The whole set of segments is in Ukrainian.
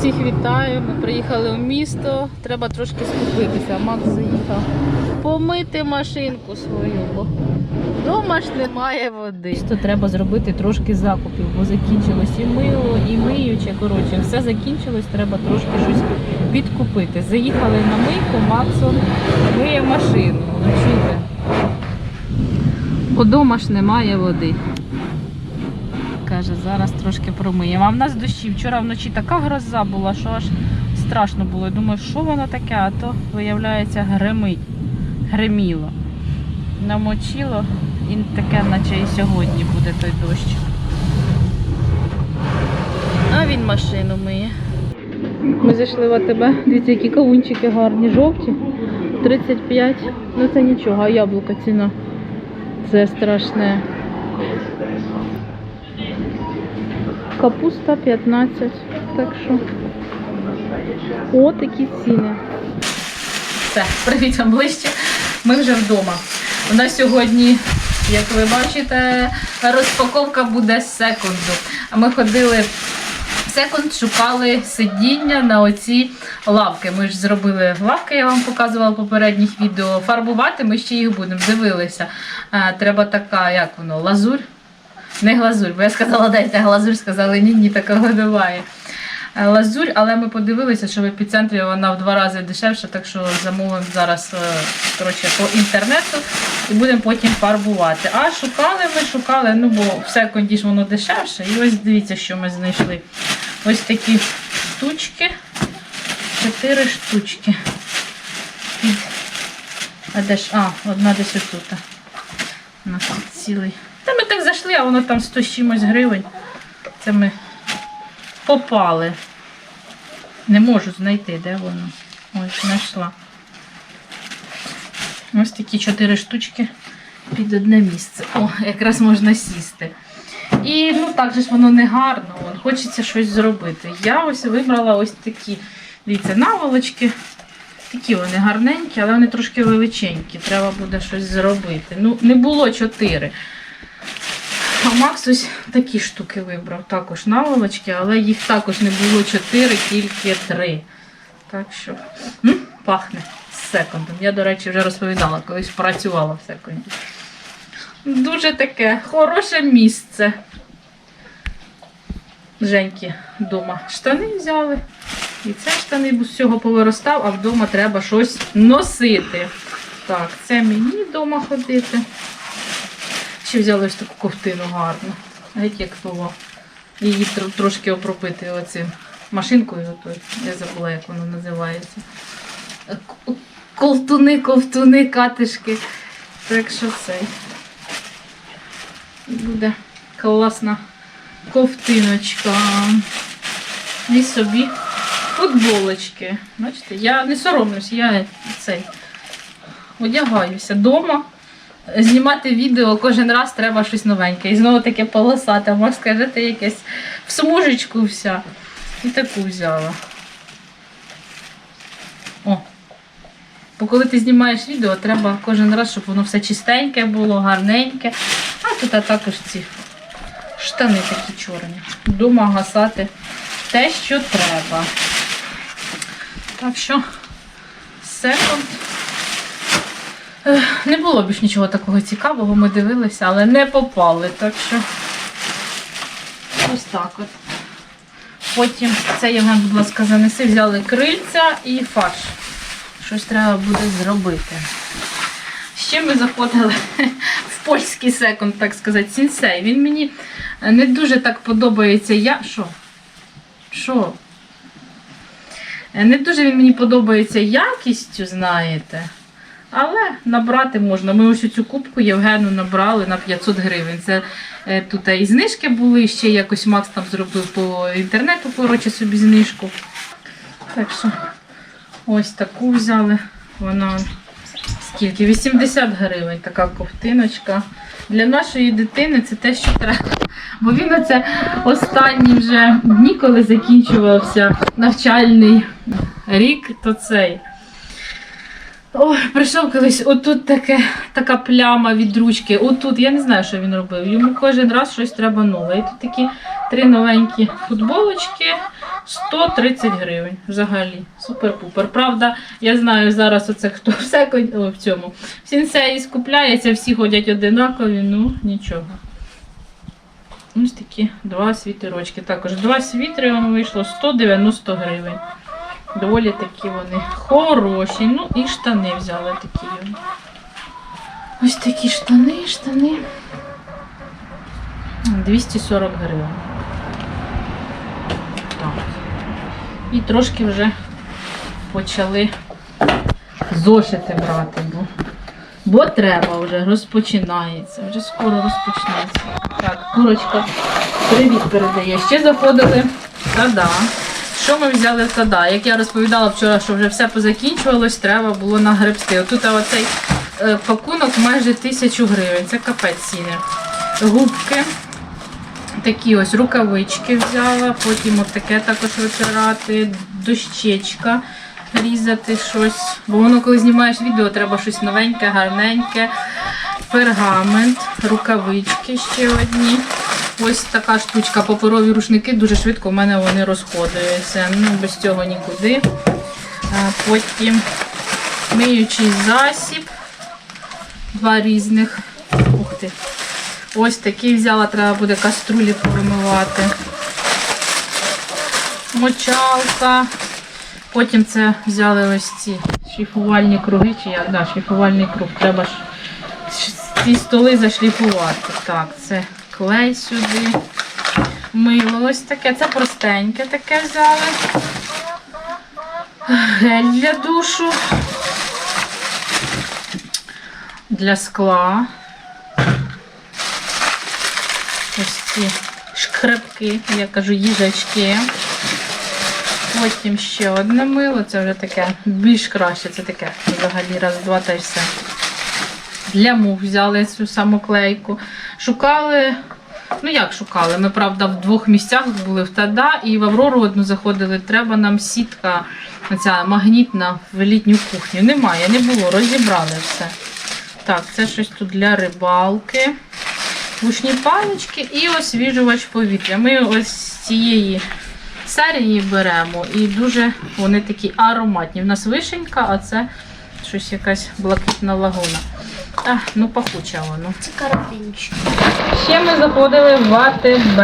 Всіх вітаю. Ми приїхали в місто. Треба трошки скупитися. Макс заїхав помити машинку свою, бо вдома ж немає води. То треба зробити трошки закупів, бо закінчилось і мило, і миюче. Коротше, все закінчилось, треба трошки щось підкупити. Заїхали на мийку, Максон миє машину. Ну, чуєте? Бо дома ж немає води. Каже, зараз трошки промиємо. А в нас дощі. Вчора вночі така гроза була, що аж страшно було. Я думаю, що воно таке, а то, виявляється, гримить. Гриміло. Намочило і таке, наче і сьогодні буде той дощ. А він машину миє. Ми зайшли в АТБ. Дивіться, які кавунчики гарні, жовті. 35. Ну це нічого, а яблука ціна. Це страшне. Капуста 15. Так що. О, такі ціни. Все, привіт ближче. Ми вже вдома. У нас сьогодні, як ви бачите, розпаковка буде з секунду. А ми ходили в секунд, шукали сидіння на оці лавки. Ми ж зробили лавки, я вам показувала в попередніх відео. Фарбувати ми ще їх будемо. Дивилися. Треба така, як воно, лазурь. Не глазурь, бо я сказала, дайте глазурь, сказали, ні, ні, такого немає. Е, Лазурь, але ми подивилися, що в епіцентрі вона в два рази дешевша, так що замовимо зараз е, коротше, по інтернету і будемо потім фарбувати. А шукали ми, шукали, ну бо в секунді воно дешевше. І ось дивіться, що ми знайшли. Ось такі штучки. Чотири штучки. А де ж? А, одна десь отут. У нас тут цілий. Та ми так зайшли, а воно там 100 з чимось гривень. Це ми попали. Не можу знайти, де воно. Ось, знайшла. Ось такі чотири штучки під одне місце. О, якраз можна сісти. І ну так же ж воно не гарно, от, хочеться щось зробити. Я ось вибрала ось такі, дивіться, наволочки. Такі вони гарненькі, але вони трошки величенькі. Треба буде щось зробити. Ну, не було чотири. А Макс ось такі штуки вибрав. Також наволочки, але їх також не було чотири, тільки три. Так що м, пахне секундом. Я, до речі, вже розповідала, колись працювала в секунді. Дуже таке хороше місце. Женьки вдома штани взяли. І це штани з всього повиростав, а вдома треба щось носити. Так, це мені вдома ходити. Ще взяли ось таку ковтину гарну. Геть як було. Її трошки обробити оцим машинкою. Отою. Я забула, як воно називається. Е, Ковтуни, ковтуни, катишки. Так що цей. Буде класна ковтиночка. І собі футболочки. Бачите, я не соромлюсь, я цей одягаюся вдома. Знімати відео кожен раз треба щось новеньке. І знову таке полосате. Може скажете якесь в смужечку вся. І таку взяла. О. Бо коли ти знімаєш відео, треба кожен раз, щоб воно все чистеньке було, гарненьке. А тут також ці штани такі чорні. Дома гасати те, що треба. Так що, секунд. Не було більш нічого такого цікавого, ми дивилися, але не попали. Так що ось так от. Потім це Євген, будь ласка, занеси, взяли крильця і фарш. Щось треба буде зробити. Ще ми заходили в польський секунд, так сказати, сінсей. Він мені не дуже так подобається. Я. Що? Що? Не дуже він мені подобається якістю, знаєте. Але набрати можна. Ми ось цю кубку Євгену набрали на 500 гривень. Це е, тут і знижки були, ще якось Макс там зробив по інтернету, коротше, собі знижку. Так що ось таку взяли. Вона скільки? 80 гривень така ковтиночка. Для нашої дитини це те, що треба. Бо він оце останні вже дні, коли закінчувався навчальний рік, то цей. Ой, прийшов колись, отут таке, така пляма від ручки. Отут, я не знаю, що він робив. Йому кожен раз щось треба нове. І тут такі три новенькі футболочки, 130 гривень взагалі. Супер-пупер. Правда, я знаю зараз оце хто в секонд о, в цьому. В сінсеї скупляється, всі ходять одинакові, ну нічого. Ось такі два світерочки. Також два світри вам вийшло 190 гривень. Доволі такі вони хороші. Ну і штани взяли такі. Ось такі штани, штани. 240 гривень. Так. І трошки вже почали зошити брати, бо, бо треба вже, розпочинається. Вже скоро розпочнеться. Так, курочка, привіт передає. Ще заходили тада. Що ми взяли в? Як я розповідала вчора, що вже все позакінчувалось, треба було нагребсти. Отут оцей е, пакунок майже тисячу гривень. Це капець ціни. Губки. Такі ось рукавички взяла, потім от таке також витирати, дощечка, різати щось. Бо воно, коли знімаєш відео, треба щось новеньке, гарненьке. Пергамент, рукавички ще одні. Ось така штучка, паперові рушники, дуже швидко в мене вони розходуються. Ну, без цього нікуди. Потім миючий засіб. Два різних. Ух ти. Ось такий взяла, треба буде каструлі повимивати. Мочалка. Потім це взяли ось ці шліфувальні круги, чи як? Да, шліфувальний круг. Треба ж ці столи зашліфувати. Так, це клей сюди. Мило ось таке. Це простеньке таке взяли. Гель для душу. Для скла. Ось ці шкребки, я кажу, їжачки. Потім ще одне мило, це вже таке більш краще, це таке взагалі раз, два та й все. Для мух взяли цю саму клейку. Шукали, ну як шукали? Ми, правда, в двох місцях були в Тада і в Аврору одну заходили. Треба нам сітка, ця магнітна в літню кухню. Немає, не було, розібрали все. Так, це щось тут для рибалки. Вушні палички і освіжувач повітря. Ми ось з цієї серії беремо і дуже вони такі ароматні. В нас вишенька, а це щось якась блакитна лагуна. А, ну пахуча воно. Це карабінчик. Ще ми заходили в АТБ.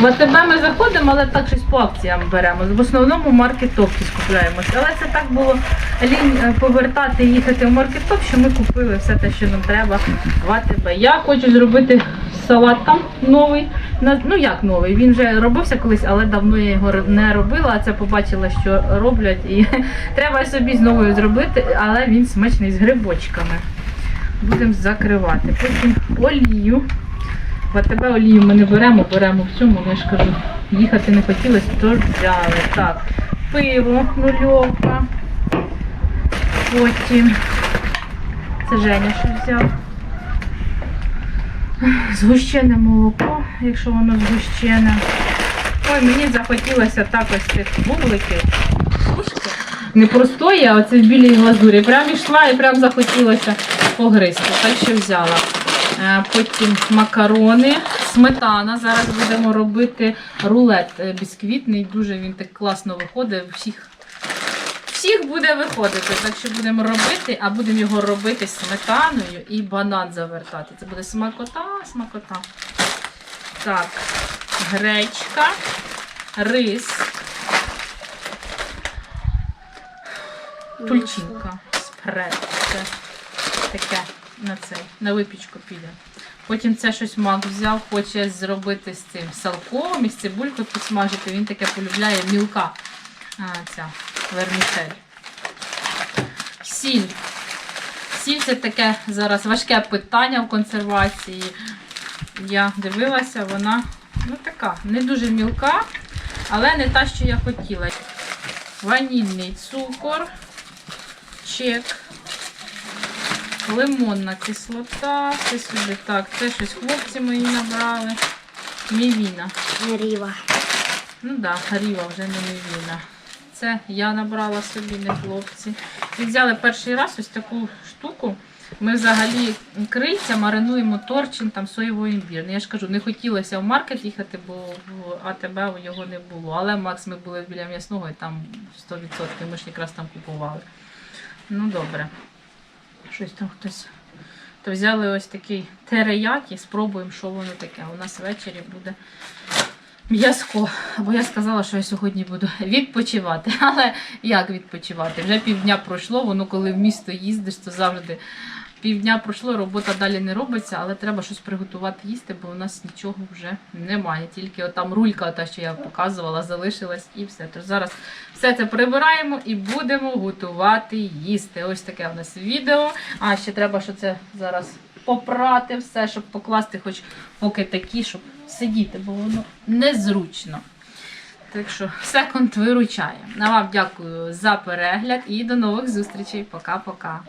В АТБ ми заходимо, але так щось по акціям беремо. В основному маркетопки скупляємося. Але це так було лінь е, повертати і їхати в маркетоп, що ми купили все те, що нам треба в АТБ. Я хочу зробити салат там новий. Ну як новий? Він вже робився колись, але давно я його не робила. А це побачила, що роблять. І треба собі знову зробити, але він смачний з грибочками. Будемо закривати. Потім олію. В АТБ олію ми не беремо, беремо в цьому, ну, я ж кажу, їхати не хотілося, тож взяли. Так, пиво, нульовка. Потім це Женя що взяв. Згущене молоко, якщо воно згущене. Ой, мені захотілося так ось цих бубликів. Не простої, а оце в білій глазурі. Прям йшла і прям захотілося погризти. Так що взяла. Е, Потім макарони, сметана. Зараз будемо робити рулет е, бісквітний. Дуже він так класно виходить. Всіх, всіх буде виходити. Так що будемо робити, а будемо його робити сметаною і банан завертати. Це буде смакота, смакота. Так, гречка, рис, тульчинка, спред. Таке на цей, на випічку піде. Потім це щось мак взяв, хоче зробити з цим салком і з цибулькою підсмажити. Він таке полюбляє мілка. А, ця вермішель. Сіль. Сіль це таке зараз важке питання в консервації. Я дивилася, вона ну така, не дуже мілка, але не та, що я хотіла. Ванільний цукор, чек, лимонна кислота, це сюди так, це щось хлопці мої набрали. Мівіна. Ріва. Ну так, да, Ріва вже не мівіна. Це я набрала собі, не хлопці. І взяли перший раз ось таку штуку. Ми взагалі криця маринуємо торчин, там соєвий імбір. Ну, Я ж кажу, не хотілося в маркет їхати, бо в АТБ його не було. Але Макс, ми були біля м'ясного і там 100%. Ми ж якраз там купували. Ну добре. Щось там хтось. То взяли ось такий териякі, спробуємо, що воно таке. У нас ввечері буде м'язко. Бо я сказала, що я сьогодні буду відпочивати. Але як відпочивати? Вже півдня пройшло, воно коли в місто їздиш, то завжди півдня пройшло, робота далі не робиться, але треба щось приготувати їсти, бо у нас нічого вже немає. Тільки отам рулька, та що я показувала, залишилась і все. Тож зараз все це прибираємо і будемо готувати їсти. Ось таке у нас відео. А ще треба, що це зараз попрати все, щоб покласти, хоч поки такі, щоб сидіти, бо воно незручно. Так що секунд виручає. На вам дякую за перегляд і до нових зустрічей. Пока-пока.